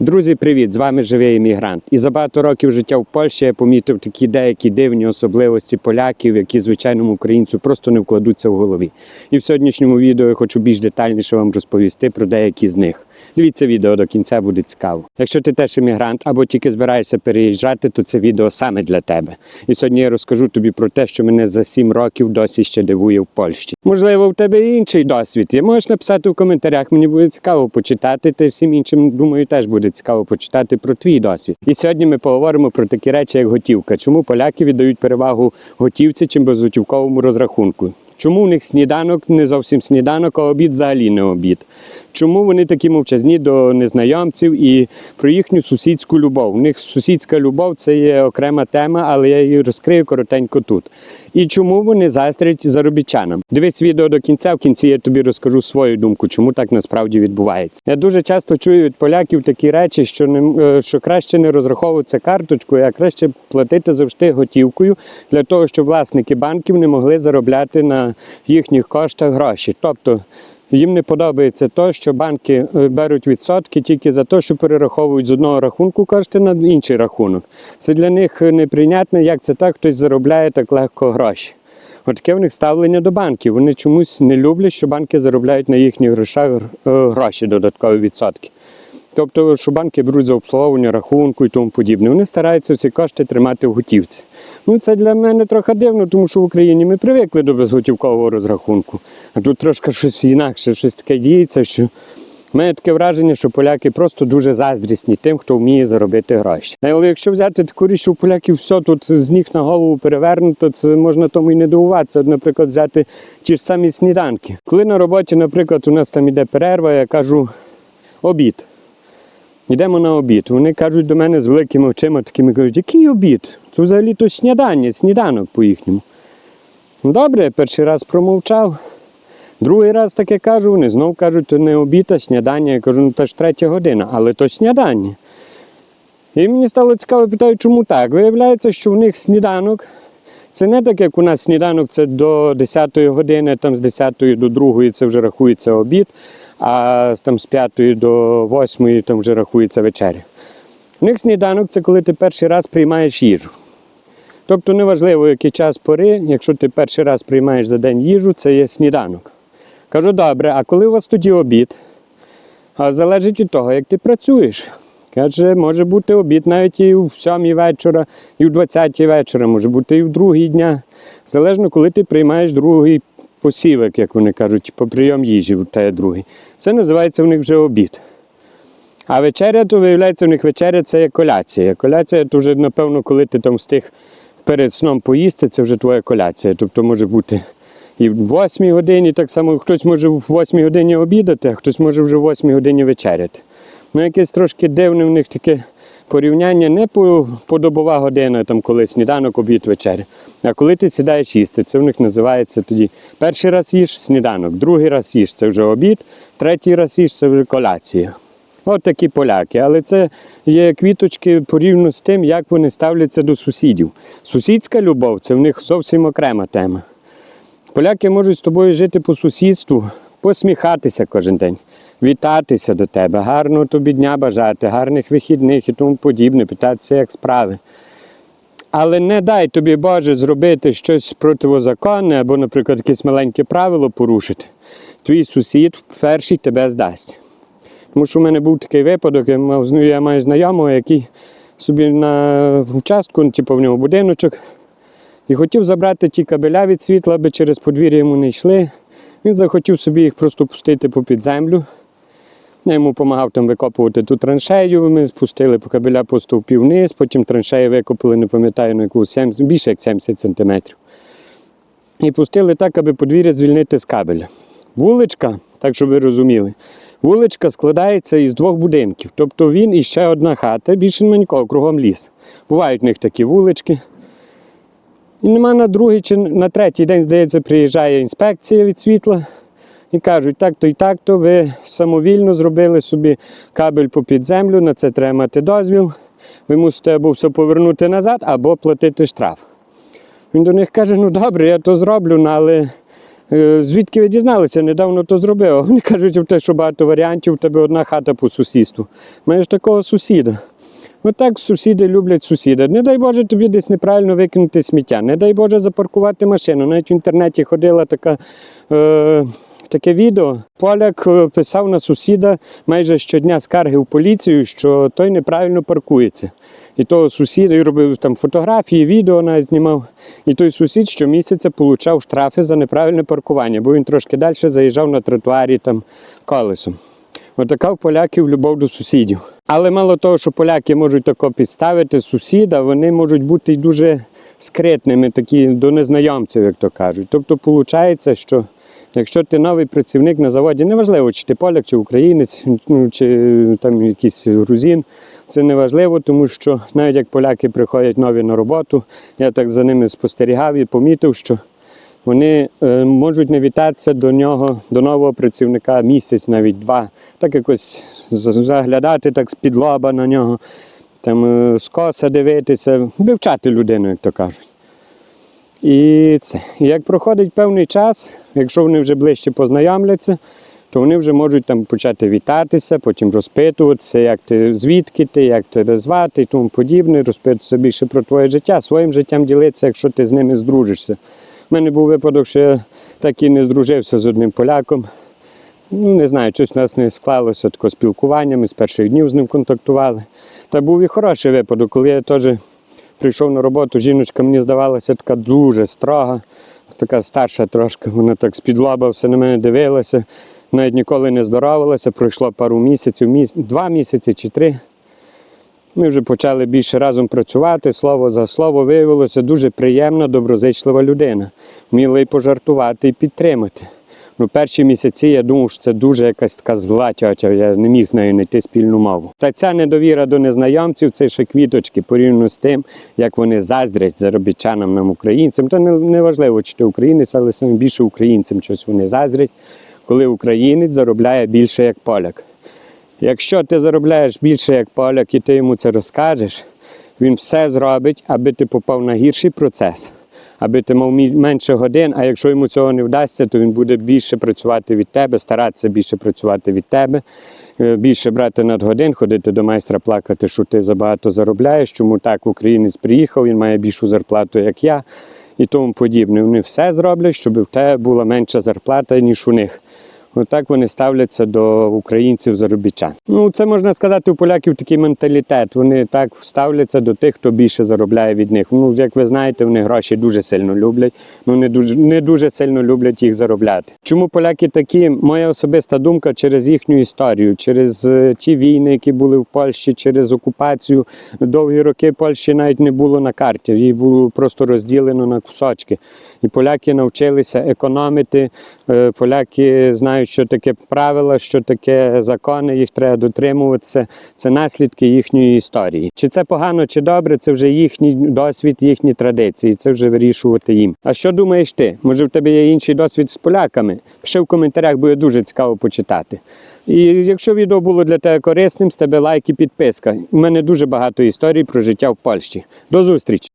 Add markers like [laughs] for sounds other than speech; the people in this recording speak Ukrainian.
Друзі, привіт! З вами живий іммігрант. І за багато років життя в Польщі я помітив такі деякі дивні особливості поляків, які звичайному українцю просто не вкладуться в голові. І в сьогоднішньому відео я хочу більш детальніше вам розповісти про деякі з них. Дивіться відео до кінця буде цікаво. Якщо ти теж іммігрант або тільки збираєшся переїжджати, то це відео саме для тебе. І сьогодні я розкажу тобі про те, що мене за 7 років досі ще дивує в Польщі. Можливо, в тебе інший досвід. є. Можеш написати в коментарях. Мені буде цікаво почитати. Та всім іншим, думаю, теж буде цікаво почитати про твій досвід. І сьогодні ми поговоримо про такі речі, як готівка. Чому поляки віддають перевагу готівці чим безготівковому розрахунку? Чому в них сніданок не зовсім сніданок, а обід взагалі не обід? Чому вони такі мовчазні до незнайомців і про їхню сусідську любов? У них сусідська любов це є окрема тема, але я її розкрию коротенько тут. І чому вони заздрять заробітчанам? Дивись відео до кінця. В кінці я тобі розкажу свою думку, чому так насправді відбувається. Я дуже часто чую від поляків такі речі, що не е, що краще не розраховуватися карточкою, а краще платити завжди готівкою для того, щоб власники банків не могли заробляти на їхніх коштах гроші. Тобто їм не подобається те, що банки е, беруть відсотки тільки за те, що перераховують з одного рахунку кошти на інший рахунок. Це для них неприйнятно, як це так хтось заробляє так легко гроші. Отаке в них ставлення до банків. Вони чомусь не люблять, що банки заробляють на їхніх грошах е, гроші, додаткові відсотки. Тобто, що банки беруть за обслуговування рахунку і тому подібне. Вони стараються всі кошти тримати в готівці. Ну це для мене трохи дивно, тому що в Україні ми привикли до безготівкового розрахунку. А тут трошки щось інакше, щось таке діється, що мене таке враження, що поляки просто дуже заздрісні тим, хто вміє заробити гроші. Але якщо взяти таку річ, що у поляків все тут з ніг на голову перевернуто, це можна тому і не дивуватися. Наприклад, взяти ті ж самі сніданки. Коли на роботі, наприклад, у нас там іде перерва, я кажу обід. Йдемо на обід. Вони кажуть до мене з великими очима, такими кажуть, який обід? Це взагалі то снідання, сніданок по-їхньому. Ну добре, перший раз промовчав. Другий раз таке кажу, вони знов кажуть, то не обід, а снідання. Я кажу, ну то ж третя година, але то снідання. І мені стало цікаво, питаю, чому так? Виявляється, що в них сніданок. Це не так, як у нас сніданок, це до 10 години, там з 10 до 2 це вже рахується обід, а там з 5 до 8 там вже рахується вечеря. У них сніданок це коли ти перший раз приймаєш їжу. Тобто неважливо, який час пори, якщо ти перший раз приймаєш за день їжу, це є сніданок. Кажу, добре, а коли у вас тоді обід? А залежить від того, як ти працюєш. Каже, може бути обід навіть і в 7 вечора, і в 20 вечора, може бути і в другий дня. Залежно, коли ти приймаєш другий посівок, як вони кажуть, по прийом їжі, те другий. Це називається у них вже обід. А вечеря, то виявляється, у них вечеря це є коляція. Коляція то вже, напевно, коли ти там встиг перед сном поїсти, це вже твоя коляція. Тобто може бути і в 8 годині, так само хтось може в 8 годині обідати, а хтось може вже в 8 годині вечеряти. Ну, якесь трошки дивне в них таке порівняння не по, по добова година, там, коли сніданок, обід, вечеря, а коли ти сідаєш їсти. Це в них називається тоді перший раз їж сніданок, другий раз їж це вже обід, третій раз їж це вже коляція. От такі поляки, але це є квіточки порівняно з тим, як вони ставляться до сусідів. Сусідська любов це в них зовсім окрема тема. Поляки можуть з тобою жити по сусідству, посміхатися кожен день, вітатися до тебе, гарного тобі дня бажати, гарних вихідних і тому подібне, питатися, як справи. Але не дай тобі, Боже, зробити щось противозаконне або, наприклад, якесь маленьке правило порушити. Твій сусід перший тебе здасть. Тому що в мене був такий випадок, я, мав, я маю знайомого, який собі на участку, ну, типу в нього будиночок, і хотів забрати ті кабеля від світла, аби через подвір'я йому не йшли. Він захотів собі їх просто пустити попід землю. Я йому допомагав там викопувати ту траншею. Ми спустили по кабеля по стовпі вниз, потім траншею викопали, не пам'ятаю, на яку 70, більше як 70 сантиметрів. І пустили так, аби подвір'я звільнити з кабеля. Вуличка, так щоб ви розуміли, вуличка складається із двох будинків. Тобто він і ще одна хата, більше нема нікого, кругом ліс. Бувають в них такі вулички. І нема на другий чи на третій день, здається, приїжджає інспекція від світла і кажуть, так-то і так-то ви самовільно зробили собі кабель попід землю, на це треба мати дозвіл. Ви мусите або все повернути назад, або платити штраф. Він до них каже, ну добре, я то зроблю, ну, але Е, Звідки ви дізналися? Недавно то зробив. Вони [laughs] кажуть, те, що багато варіантів, у тебе одна хата по сусідству. Маєш такого сусіда. Отак сусіди люблять сусіда. Не дай Боже тобі десь неправильно викинути сміття. Не дай Боже запаркувати машину. Навіть в інтернеті ходила така. Е- Таке відео поляк е, писав на сусіда майже щодня скарги в поліцію, що той неправильно паркується. І того сусіда і робив там фотографії, відео навіть знімав. І той сусід щомісяця получав штрафи за неправильне паркування, бо він трошки далі заїжджав на тротуарі там колесом. Отака в поляків любов до сусідів. Але мало того, що поляки можуть тако підставити сусіда, вони можуть бути й дуже скритними, такі до незнайомців, як то кажуть. Тобто, виходить, що якщо ти новий працівник на заводі, неважливо, чи ти поляк, чи українець, ну, чи там якийсь грузин, це не важливо, тому що навіть як поляки приходять нові на роботу, я так за ними спостерігав і помітив, що вони е, можуть не вітатися до нього, до нового працівника місяць, навіть два, так якось заглядати так з-під лоба на нього, там е, скоса дивитися, вивчати людину, як то кажуть. І це. Як проходить певний час, якщо вони вже ближче познайомляться, то вони вже можуть там почати вітатися, потім розпитуватися, як ти, звідки ти, як тебе звати і тому подібне, розпитуватися більше про твоє життя, своїм життям ділитися, якщо ти з ними здружишся. У мене був випадок, що я так і не здружився з одним поляком. Ну, не знаю, щось у нас не склалося таке спілкування, ми з перших днів з ним контактували. Та був і хороший випадок, коли я теж прийшов на роботу, жіночка мені здавалася така дуже строга, така старша трошки, вона так з-під лоба все на мене дивилася, навіть ніколи не здоровалася, пройшло пару місяців, міс... два місяці чи три. Ми вже почали більше разом працювати, слово за слово виявилося дуже приємна, доброзичлива людина. Вміла і пожартувати, і підтримати. Ну, перші місяці я думав, що це дуже якась така зла тьотя, я не міг з нею знайти спільну мову. Та ця недовіра до незнайомців це ще квіточки порівняно з тим, як вони заздрять заробітчанам нам, українцям. Та не важливо, чи ти українець, але саме більше українцям щось вони заздрять, коли українець заробляє більше як поляк. Якщо ти заробляєш більше як поляк і ти йому це розкажеш, він все зробить, аби ти попав на гірший процес, аби ти мав менше годин, а якщо йому цього не вдасться, то він буде більше працювати від тебе, старатися більше працювати від тебе, е, більше брати надгодин, ходити до майстра плакати, що ти забагато заробляєш, чому так українець приїхав, він має більшу зарплату, як я, і тому подібне. Вони все зроблять, щоб в тебе була менша зарплата, ніж у них. Отак вони ставляться до українців заробітчан. Ну, це можна сказати, у поляків такий менталітет. Вони так ставляться до тих, хто більше заробляє від них. Ну, як ви знаєте, вони гроші дуже сильно люблять. Ну не дуже не дуже сильно люблять їх заробляти. Чому поляки такі? Моя особиста думка через їхню історію, через е, ті війни, які були в Польщі, через окупацію. Довгі роки Польщі навіть не було на карті, її було просто розділено на кусочки. І поляки навчилися економити. Е, Поляки що таке правила, що таке закони, їх треба дотримуватися. Це наслідки їхньої історії. Чи це погано, чи добре, це вже їхній досвід, їхні традиції. Це вже вирішувати їм. А що думаєш ти? Може, в тебе є інший досвід з поляками? Пиши в коментарях, буде дуже цікаво почитати. І якщо відео було для тебе корисним, з тебе лайк і підписка. У мене дуже багато історій про життя в Польщі. До зустрічі!